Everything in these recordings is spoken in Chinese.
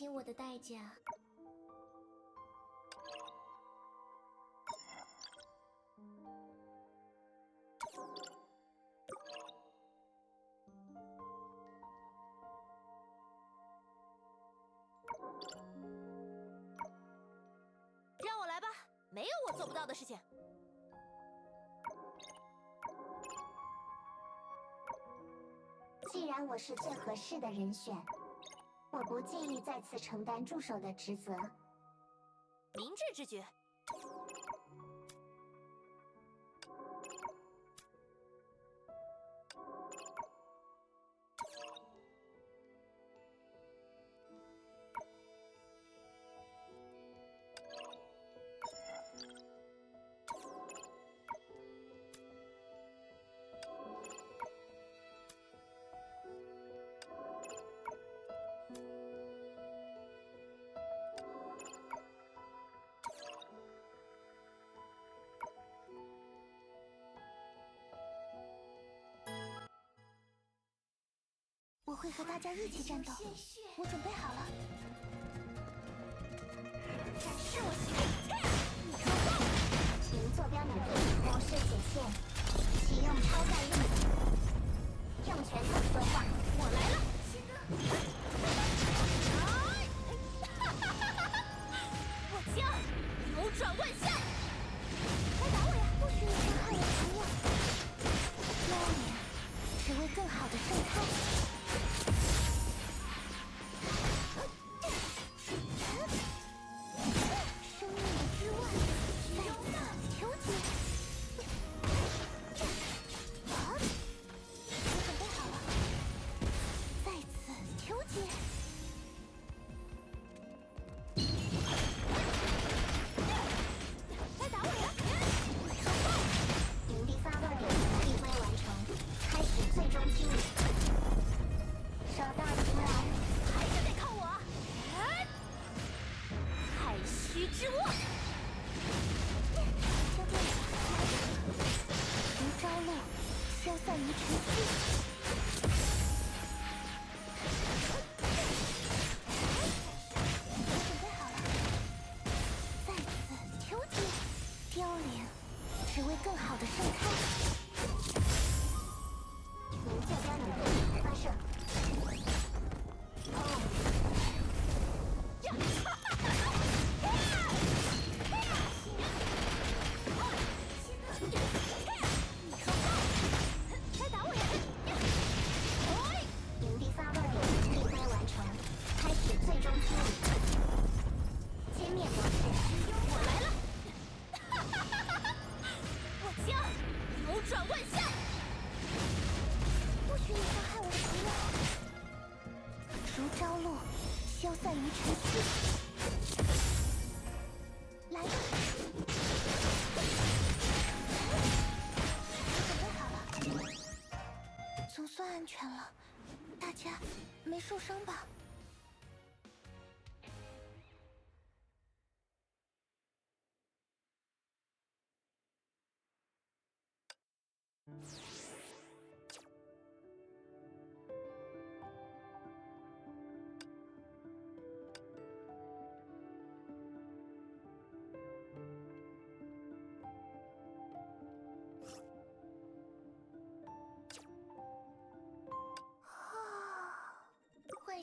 唤醒我的代价。让我来吧，没有我做不到的事情。既然我是最合适的人选，我不介意再次承担助手的职责。明智之举。我会和大家一起战斗，我准备好了。展示我行动！零坐标难度，模式显现，启用超概率，用拳头说话。我来了，新哥！哎，哈哈哈哈哈！我将扭转万象！来打我呀！不许你伤害我的朋友！只为更好的盛开。于尘世。我准备好了，在此求解。凋零，只为更好的盛开。零坐标难度，发射。安全了。大家没受伤吧？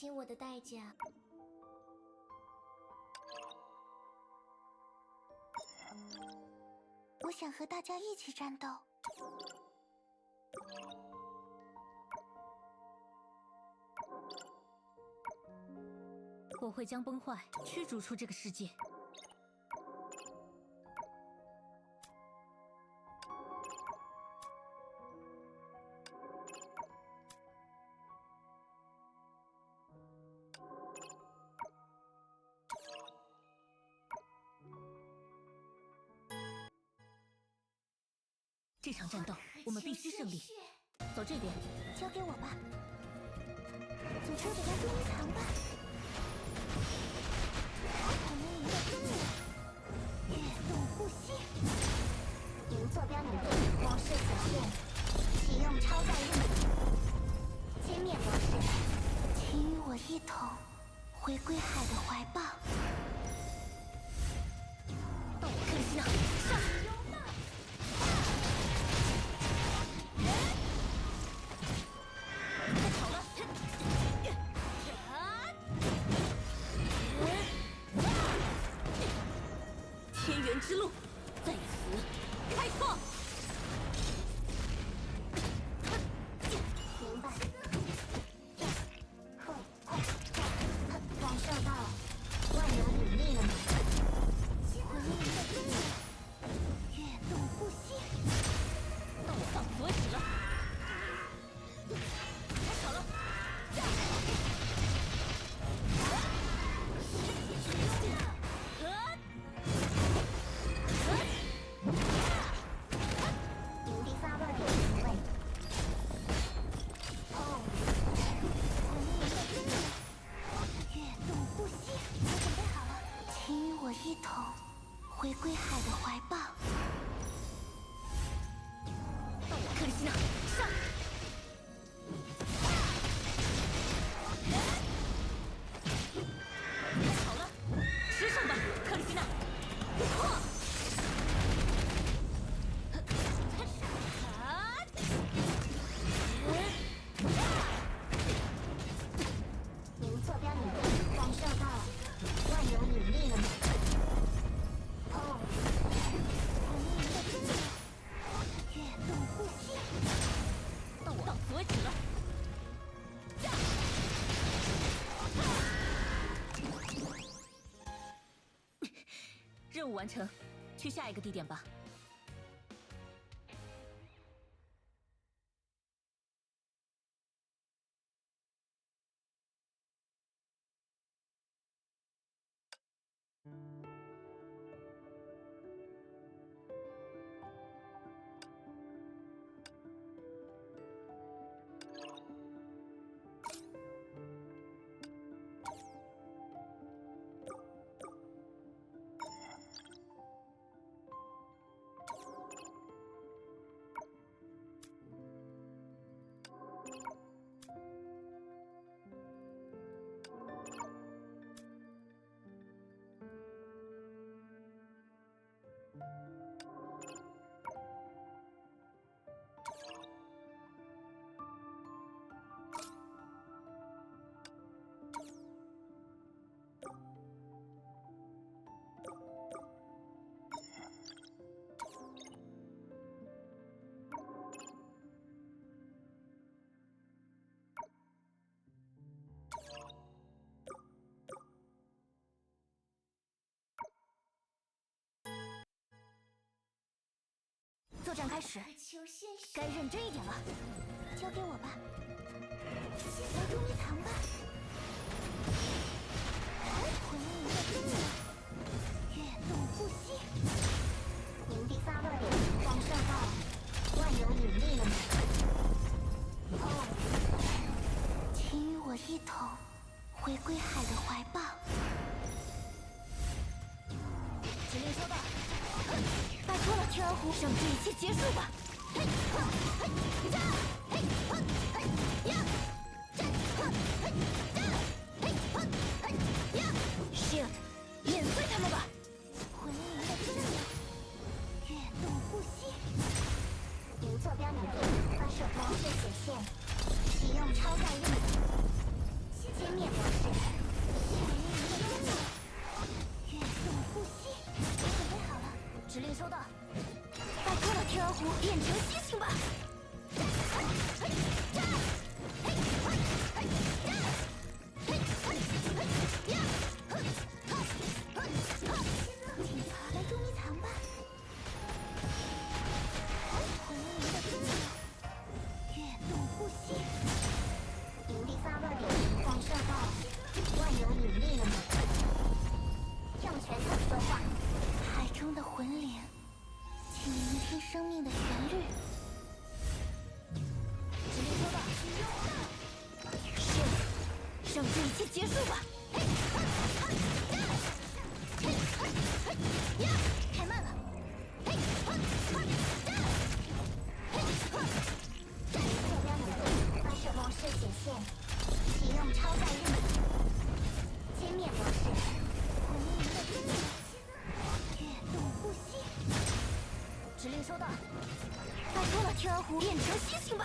唤醒我的代价。我想和大家一起战斗。我会将崩坏驱逐出这个世界。这场战斗我们必须胜利。走这边，交给我吧。组成给他捉迷藏吧。我们赢得更远，跃动呼吸。赢坐标你的，模式显现，启用超概率。歼灭模式，请与我一同回归海海的怀抱。之路在此开创。回归海的怀抱。务完成，去下一个地点吧。开始，该认真一点了。交给我吧，来捉迷藏吧。魂灵的真理，跃动呼吸。营地发热点，感受到万有引力了吗？哦，请与我一同回归海的怀抱。指令收到，拜托了，天鹅湖，让这一切结束吧！嘿，哼，嘿，呀，嘿，哼，嘿，呀，这，哼，嘿，呀，嘿，哼，嘿，呀，shit，碾碎他们吧！魂灵的真理，跃动呼吸。您坐标拟定，发射毛线显现，启用超概率歼灭模式。指令收到，拜托了，天鹅湖，变成星星吧！让这一切结束吧！太慢了！测量能力发射模式显现，启用超载任务，歼灭模式，我们赢得真！月动呼吸，指令收到。拜托了，天鹅湖，变成星星吧！